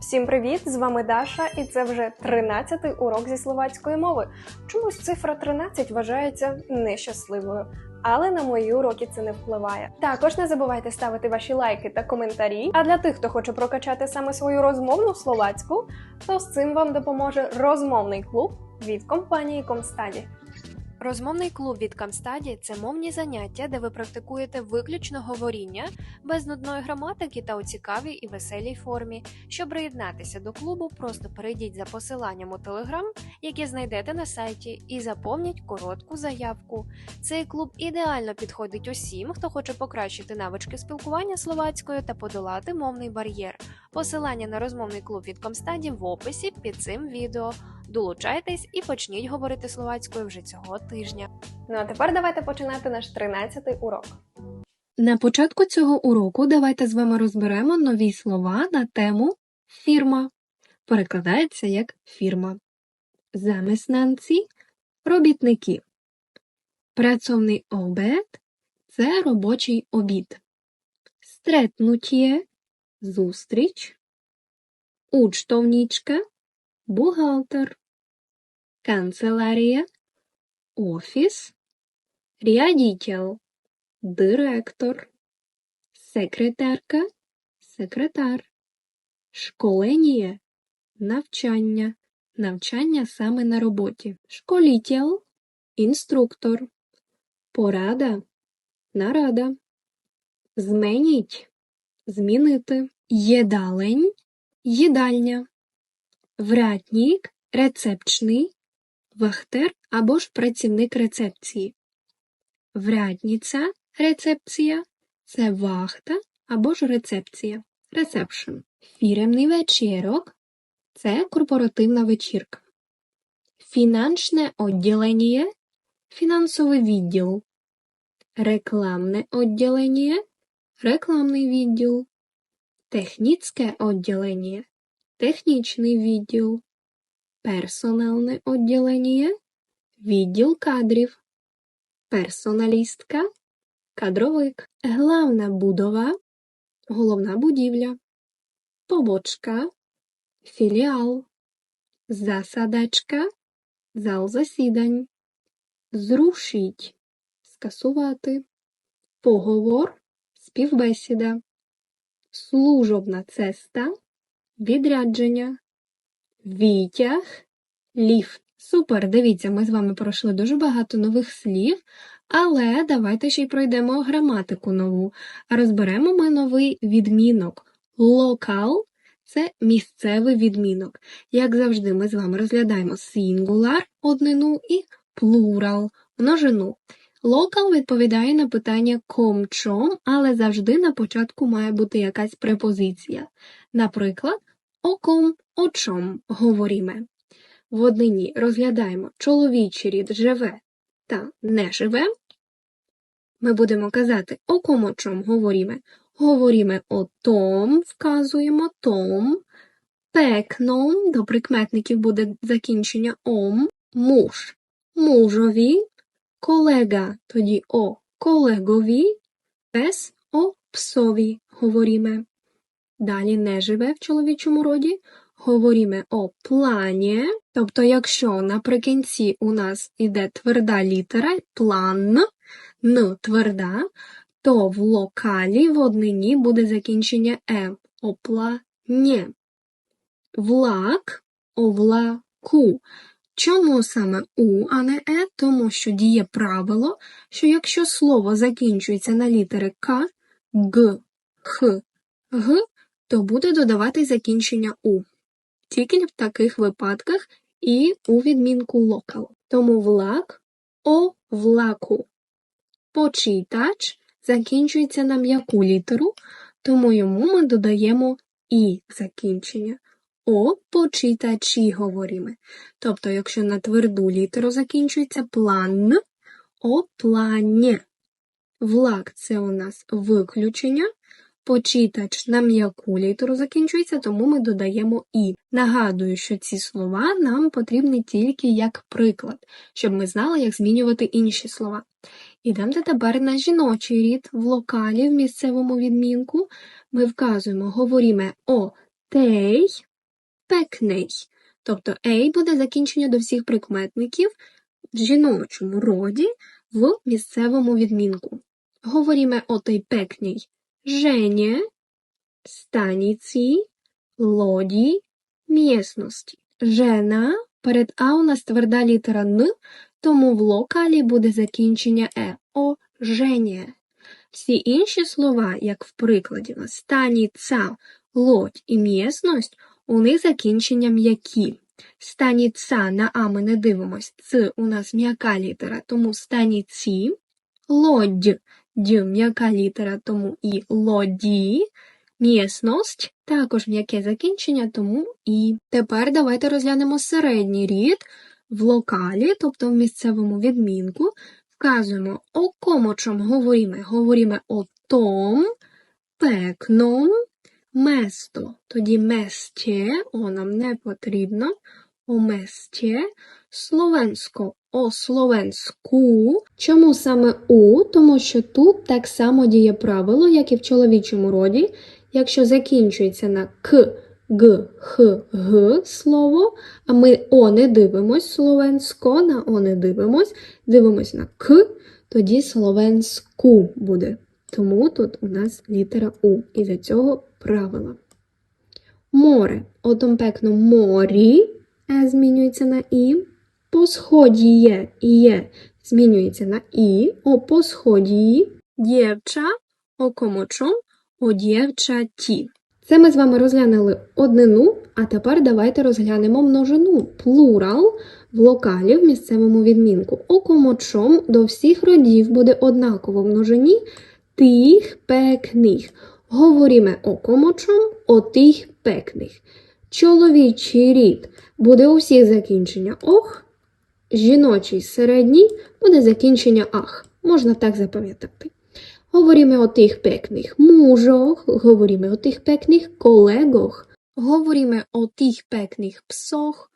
Всім привіт! З вами Даша, і це вже 13-й урок зі словацької мови. Чомусь цифра 13 вважається нещасливою, але на мої уроки це не впливає. Також не забувайте ставити ваші лайки та коментарі. А для тих, хто хоче прокачати саме свою розмовну словацьку, то з цим вам допоможе розмовний клуб від компанії Комстаді. Розмовний клуб від Камстаді це мовні заняття, де ви практикуєте виключно говоріння без нудної граматики та у цікавій і веселій формі. Щоб приєднатися до клубу, просто перейдіть за посиланням у Телеграм, яке знайдете на сайті, і заповніть коротку заявку. Цей клуб ідеально підходить усім, хто хоче покращити навички спілкування словацькою та подолати мовний бар'єр. Посилання на розмовний клуб від Комстаді в описі під цим відео. Долучайтесь і почніть говорити словацькою вже цього тижня. Ну а тепер давайте починати наш 13-й урок. На початку цього уроку давайте з вами розберемо нові слова на тему фірма. Перекладається як фірма. Заміснанці робітники. Працовний обід це робочий обід. Стретнуттє зустріч. Учтовнічка бухгалтер. Канцелярія офіс. Рядітель директор, секретарка, секретар, школення, навчання, навчання саме на роботі, школітель, інструктор, порада, нарада, зменіть, змінити, єдалень, їдальня, вратнік, рецепчний, вахтер або ж працівник рецепції. Врядниця, рецепція це вахта або ж рецепція. Ресепшн. Фіремний вечірок це корпоративна вечірка. Фінансне відділення фінансовий відділ. Рекламне відділення рекламний відділ. Технічне відділення технічний відділ. Персональне відділення. Відділ кадрів. Персоналістка, кадровик, главна будова, головна будівля, побочка, філіал, засадачка, зал засідань, зрушить, скасувати, поговор, співбесіда, служобна цеста, відрядження, вітяг, ліфт. Супер, дивіться, ми з вами пройшли дуже багато нових слів, але давайте ще й пройдемо граматику нову. Розберемо ми новий відмінок. Локал це місцевий відмінок. Як завжди, ми з вами розглядаємо сингуляр однину і плурал множину. Локал відповідає на питання ком-чом, але завжди на початку має бути якась препозиція. Наприклад, о ком, о чом говоріме. В однині розглядаємо чоловічий рід живе та не живе. Ми будемо казати о кому чом говоріме. Говоріме о том, вказуємо том, пекном, до прикметників буде закінчення ом, муж, мужові, колега, тоді о колегові, пес о псові говоріме. Далі не живе в чоловічому роді, говоримо о плані, тобто, якщо наприкінці у нас іде тверда літера, план, н тверда, то в локалі в однині буде закінчення е, оплані. Влак, овлаку. Чому саме у, а не е? Тому що діє правило, що якщо слово закінчується на літери К, Г, Х, Г, то буде додавати закінчення у тільки в таких випадках і у відмінку локал. Тому влак о влаку. Почитач закінчується на м'яку літеру, тому йому ми додаємо і закінчення. О почитачі говоримо. Тобто, якщо на тверду літеру закінчується план, о плані. Влак це у нас виключення, Почитач на м'яку літеру закінчується, тому ми додаємо і. Нагадую, що ці слова нам потрібні тільки як приклад, щоб ми знали, як змінювати інші слова. Ідемо тепер на жіночий рід в локалі, в місцевому відмінку. Ми вказуємо, говоримо о тей, пекний. Тобто ей буде закінчення до всіх прикметників в жіночому роді в місцевому відмінку. Говоримо о той пекній жені, станіці, лоді, місності. Жена перед А у нас тверда літера Н, тому в локалі буде закінчення Е. О, жені. Всі інші слова, як в прикладі, у нас станіця, лодь і місність, у них закінчення м'які. Станіця на А ми не дивимось, Ц у нас м'яка літера, тому станіці. Лодь, М'яка літера, тому і лоді. Місність також м'яке закінчення, тому і. Тепер давайте розглянемо середній рід в локалі, тобто в місцевому відмінку. Вказуємо, о кому чому говоримо. Говоримо о том, пекном, место. Тоді месте, о нам не потрібно, о месте, словенсько, о словенську. Чому саме у? Тому що тут так само діє правило, як і в чоловічому роді. Якщо закінчується на к, г, х, г слово, а ми о не дивимось словенсько, на о не дивимось, дивимось на к, тоді словенську буде. Тому тут у нас літера У. І за цього правила. Море. Отомпекно морі е змінюється на і. По сході є змінюється на і. О по сході дівча, о комочом, о дівчаті. Це ми з вами розглянули однину, а тепер давайте розглянемо множину плурал в локалі в місцевому відмінку. Окомочом до всіх родів буде однаково в множині тих пекних. Говоримо окомочом о тих пекних. Чоловічий рід буде у всіх закінчення ох, жіночий середній буде закінчення ах. Можна так запам'ятати. Говоримо о тих пекних мужах, говоримо о тих пекних колегах, говоримо о тих пекних псох,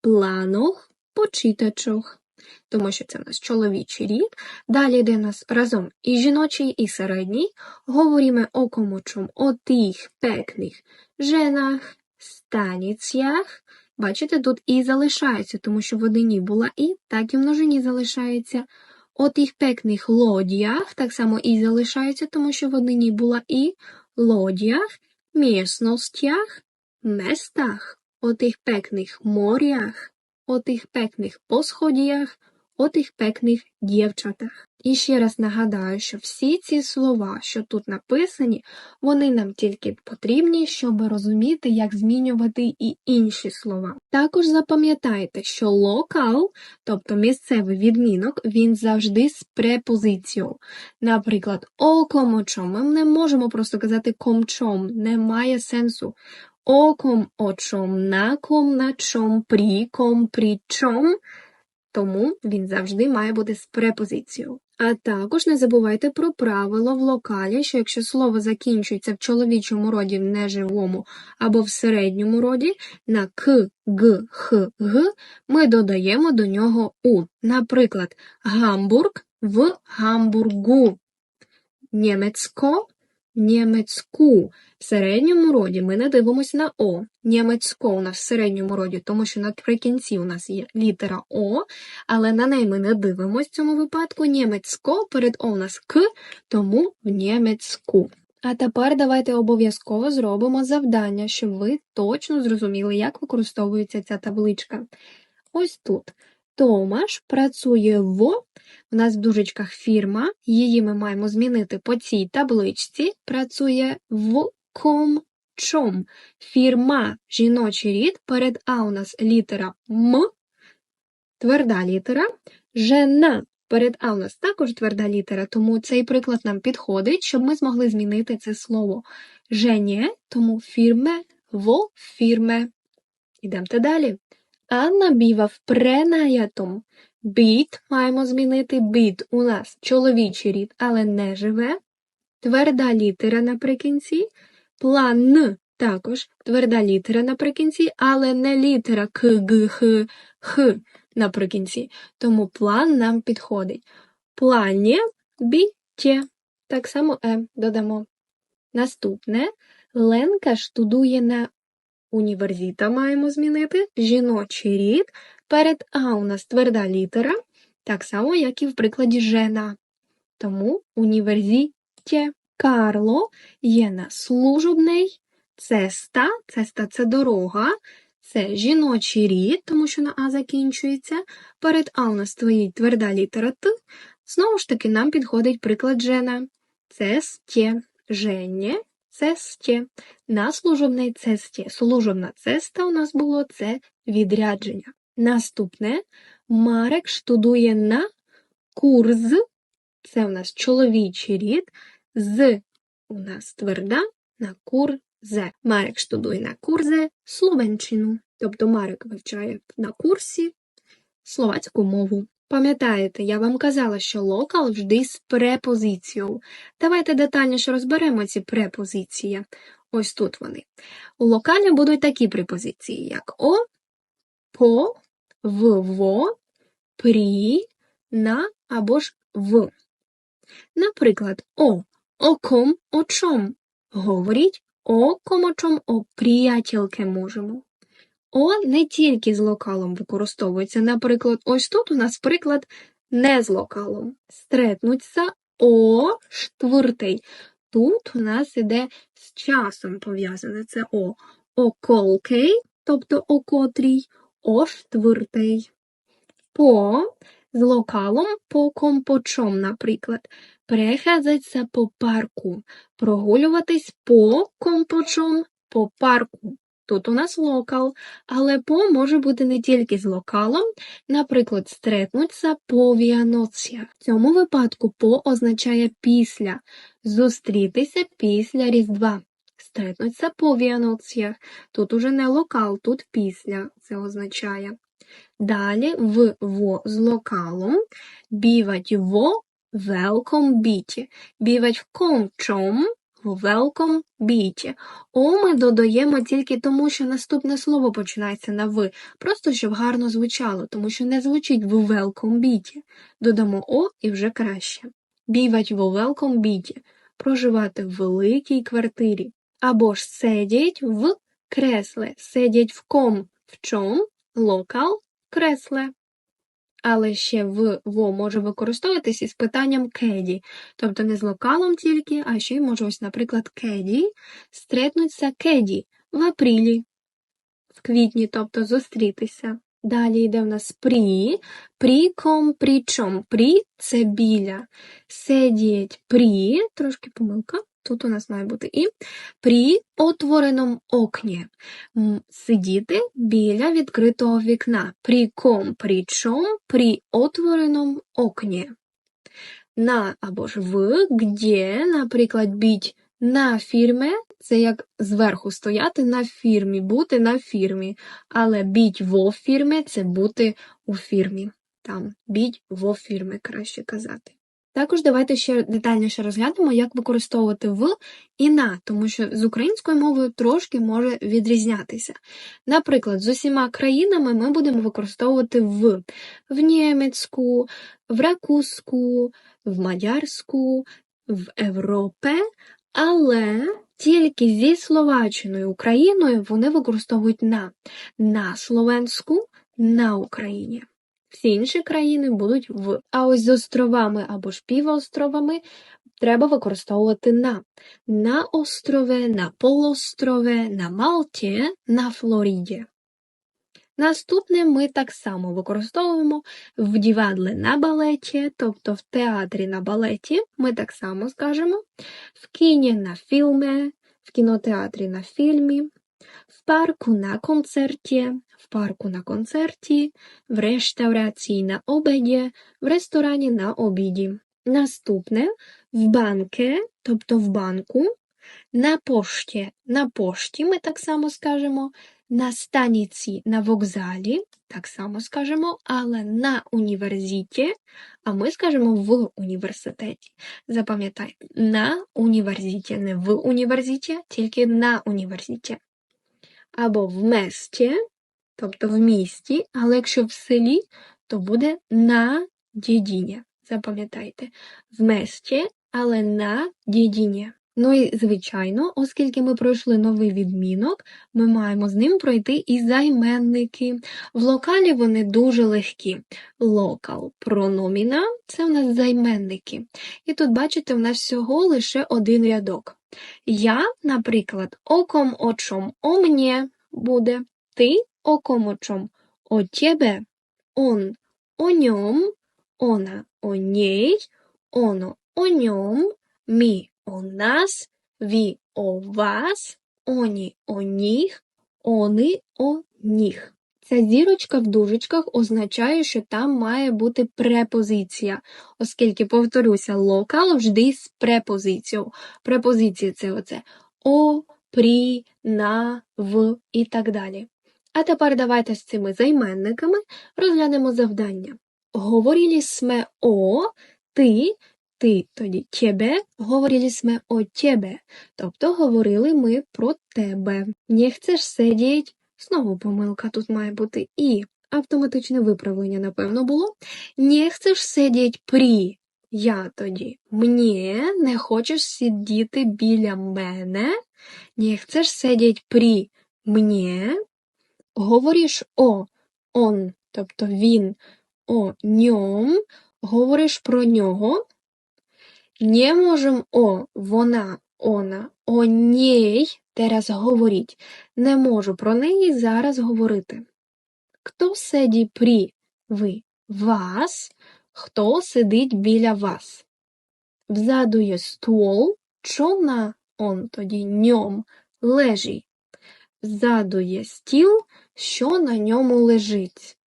планах, почитачах. Тому що це в нас чоловічий рід. Далі йде у нас разом і жіночий, і середній. Говоримо о комочом, о тих пекних женах, станіцях. Бачите, тут і залишається, тому що в одині була і, так і в множині залишається. О тих пекних лодіях, так само і залишається, тому що в однині була і лодіях, місностях, местах, о тих пекних морях, о тих пекних посходіях, о тих пекних дівчатах. І ще раз нагадаю, що всі ці слова, що тут написані, вони нам тільки потрібні, щоб розуміти, як змінювати і інші слова. Також запам'ятайте, що локал, тобто місцевий відмінок, він завжди з препозицією. Наприклад, о комочом. Ми не можемо просто казати комчом, немає сенсу. Оком, очом, на ком, на чом, при ком, при чом. Тому він завжди має бути з препозицією. А також не забувайте про правило в локалі, що якщо слово закінчується в чоловічому роді в неживому або в середньому роді на к, г, х, г, ми додаємо до нього у. Наприклад, Гамбург в Гамбургу, німецько німецьку. В середньому роді ми не дивимося на О. Німецько у нас в середньому роді, тому що наприкінці у нас є літера О, але на неї ми не дивимося в цьому випадку. Німецько перед О у нас К, тому в німецьку. А тепер давайте обов'язково зробимо завдання, щоб ви точно зрозуміли, як використовується ця табличка. Ось тут. Томаш працює в, у нас в дужечках фірма, її ми маємо змінити по цій табличці, працює в ком чом. Фірма жіночий рід, перед А у нас літера М, тверда літера, жена перед А у нас також тверда літера, тому цей приклад нам підходить, щоб ми змогли змінити це слово женє, тому фірме во фірме. Ідемте далі. Анна бівав пренаятом. Біт маємо змінити біт у нас чоловічий рід, але не живе. Тверда літера наприкінці. План також тверда літера наприкінці, але не літера к, г, х, х наприкінці. Тому план нам підходить. Плані біттє. Так само е додамо. Наступне. Ленка штудує на універсіта маємо змінити жіночий рід. Перед А у нас тверда літера, так само, як і в прикладі жена. Тому універсіте Карло є на служобний цеста. Цеста це дорога, це жіночий рід, тому що на А закінчується. Перед А у нас стоїть тверда літера Т. Знову ж таки, нам підходить приклад жена. Цесте, женє, цесте. На служобній цесті. Служобна цеста у нас було це відрядження. Наступне Марек штудує на курс. Це у нас чоловічий рід. З у нас тверда на курзе. Марек штудує на курзе словенчину. Тобто Марек вивчає на курсі словацьку мову. Пам'ятаєте, я вам казала, що локал завжди з препозицією. Давайте детальніше розберемо ці препозиції. Ось тут вони. У локалі будуть такі препозиції, як о, по, в, во, прі, на або ж в. Наприклад, о, о ком, о чом. Говоріть о ком, о приятельке можемо. О не тільки з локалом використовується. Наприклад, ось тут у нас приклад не з локалом. Стретнуться о штвертий. Тут у нас іде з часом пов'язане це о. О колкий, тобто о котрій, о штвертий. По з локалом по ком по чом, наприклад. Перехазаться по парку. Прогулюватись по ком по чом по парку. Тут у нас локал, але по може бути не тільки з локалом, наприклад, стретнуться по віаноціях. В цьому випадку по означає після, зустрітися після Різдва. Стретнуться по віаноціях. Тут уже не локал, тут після це означає. Далі в во з локалом бівать во велком біті. Бівать в кончом велком біті. О ми додаємо тільки тому, що наступне слово починається на ви, просто щоб гарно звучало, тому що не звучить в велком біті. Додамо о і вже краще. Бівать в велком біті. Проживати в великій квартирі. Або ж сидять в кресле. Сидять в ком, в чом, локал, кресле. Але ще в во може використовуватись із питанням кеді, тобто не з локалом тільки, а ще й може ось, наприклад, кеді стретнуться кеді в апрілі, в квітні, тобто зустрітися. Далі йде в нас прі, пріком, прічом. Прі це біля. Сидіть прі, трошки помилка, тут у нас має бути і при отвореному окні. Сидіти біля відкритого вікна. При ком, при чом, при отвореному окні. На або ж в, где, наприклад, біть на фірмі, це як зверху стояти на фірмі, бути на фірмі. Але біть во фірмі це бути у фірмі. Там біть во фірмі, краще казати. Також давайте ще детальніше розглянемо, як використовувати в і на, тому що з українською мовою трошки може відрізнятися. Наприклад, з усіма країнами ми будемо використовувати в в німецьку, в ракузьку, в мадярську, в Європе, але тільки зі Словаччиною Україною вони використовують на, на словенську, на Україні. Всі інші країни будуть в. А ось з островами або ж півостровами треба використовувати на. На острове, на полуострове, на Малті, на Флориді. Наступне ми так само використовуємо в дівадле на балеті, тобто в театрі на балеті, ми так само скажемо, в кіні на фільмі, в кінотеатрі на фільмі, в парку на концерті, в парку на концерті, в реставрації на обіді, в ресторані на обіді. Наступне в банки, тобто в банку, на пошті, на пошті ми так само скажемо, на станіці на вокзалі, так само скажемо, але на університі, а ми скажемо в університеті. Запам'ятайте, на університі, не в університі, тільки на університі. Або в месті, тобто в місті, але якщо в селі, то буде на дідіні. Запам'ятайте, в месті, але на дідіні. Ну і, звичайно, оскільки ми пройшли новий відмінок, ми маємо з ним пройти і займенники. В локалі вони дуже легкі. Локал прономіна це в нас займенники. І тут, бачите, в нас всього лише один рядок. Я, наприклад, оком очом о мне буде, ти оком очом о тебе, он о ньом, она о ней, оно о ньом, ми о нас, ви о вас, оні о них, они о них. Ця зірочка в дужечках означає, що там має бути препозиція, оскільки, повторюся, локал завжди з препозицією. Препозиції це оце о, при, на, в і так далі. А тепер давайте з цими займенниками розглянемо завдання. Говорили сме о, ти, ти, тоді тебе, говорили сме о тебе, тобто говорили ми про тебе. Не chcеш сидіть, знову помилка тут має бути. І автоматичне виправлення, напевно, було. Не chcеш сидіть при, я тоді. Мені не хочеш сидіти біля мене, не chcеш сидіти при мені, говориш о, он, тобто він, о ньом, говориш про нього. Не можем о, вона, она, о ній зараз говоріть. Не можу про неї зараз говорити. Хто сидить при ви вас, хто сидить біля вас? Взаду є стол, що на он тоді ньом лежить. Взаду є стіл, що на ньому лежить.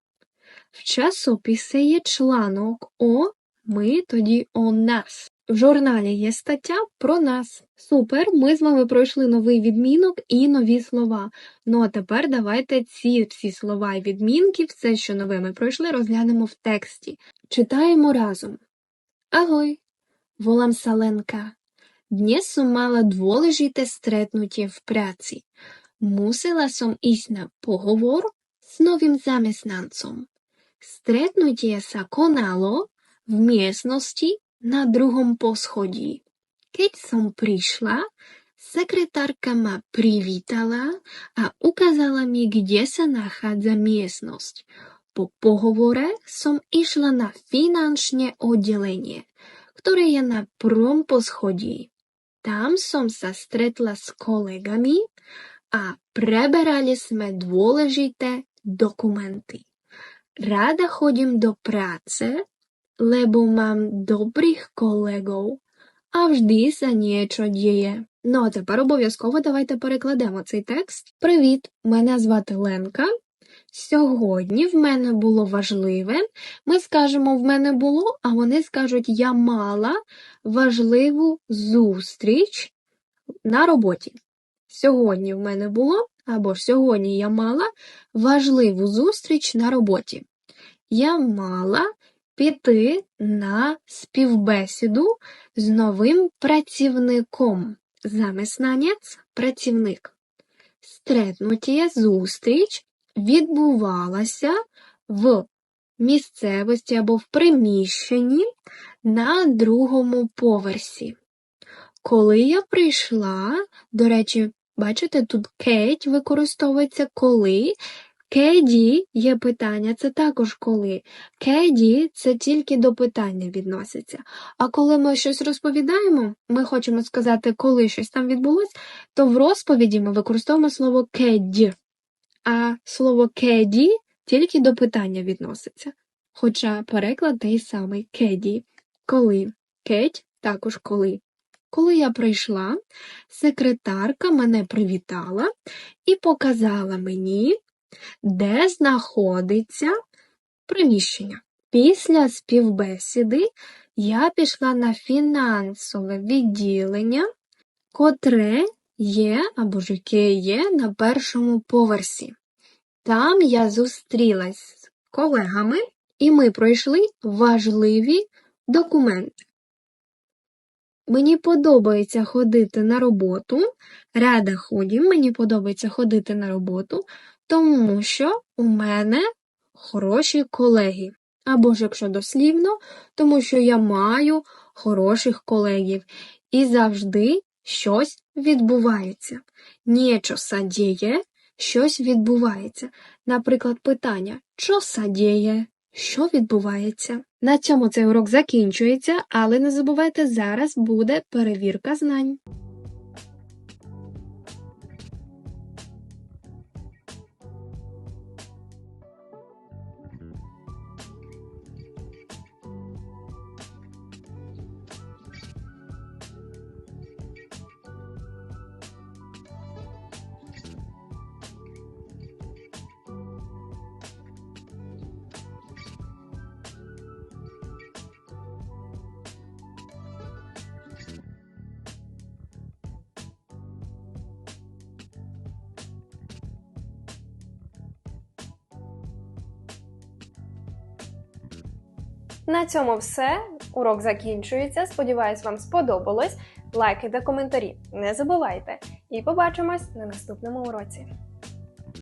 В часописі є чланок о, ми тоді о нас. В журналі є стаття про нас. Супер, ми з вами пройшли новий відмінок і нові слова. Ну а тепер давайте ці всі слова і відмінки, все, що нове ми пройшли, розглянемо в тексті. Читаємо разом. Агой, волам Саленка. Dôležité stretnutie v práci. Musela som ísť na pohovor s novým zamestnancom. Stretnutie sa konalo v miestnosti na druhom poschodí. Keď som prišla, sekretárka ma privítala a ukázala mi, kde sa nachádza miestnosť. Po pohovore som išla na finančné oddelenie, ktoré je na prvom poschodí. Tam som sa stretla s kolegami a preberali sme dôležité dokumenty. Rada chodím do práce, lebo mám dobrých kolegov а вжди за niečo діє. Ну, а тепер обов'язково давайте перекладемо цей текст. Привіт! Мене звати Ленка. Сьогодні в мене було важливе. Ми скажемо в мене було, а вони скажуть я мала важливу зустріч на роботі. Сьогодні в мене було, або ж сьогодні я мала важливу зустріч на роботі. Я мала піти на співбесіду з новим працівником. Заміснанець – працівник. Стретнуття зустріч відбувалася в місцевості або в приміщенні на другому поверсі. Коли я прийшла, до речі, бачите, тут кеть використовується коли. Кеді є питання, це також коли. Кеді це тільки до питання відноситься. А коли ми щось розповідаємо, ми хочемо сказати, коли щось там відбулось, то в розповіді ми використовуємо слово кеді. А слово кеді тільки до питання відноситься. Хоча переклад той самий кеді. Коли. Кеть також коли. Коли я прийшла, секретарка мене привітала і показала мені, де знаходиться приміщення. Після співбесіди я пішла на фінансове відділення, котре є або ж яке є на першому поверсі. Там я зустрілась з колегами, і ми пройшли важливі документи. Мені подобається ходити на роботу. Рада ходім, мені подобається ходити на роботу, тому що у мене хороші колеги. Або ж, якщо дослівно, тому що я маю хороших колегів і завжди щось відбувається. Нічо садіє, щось відбувається. Наприклад, питання «Чо садіє?» Що відбувається? На цьому цей урок закінчується, але не забувайте, зараз буде перевірка знань. На цьому все. Урок закінчується. Сподіваюсь, вам сподобалось. Лайки та коментарі не забувайте. І побачимось на наступному уроці.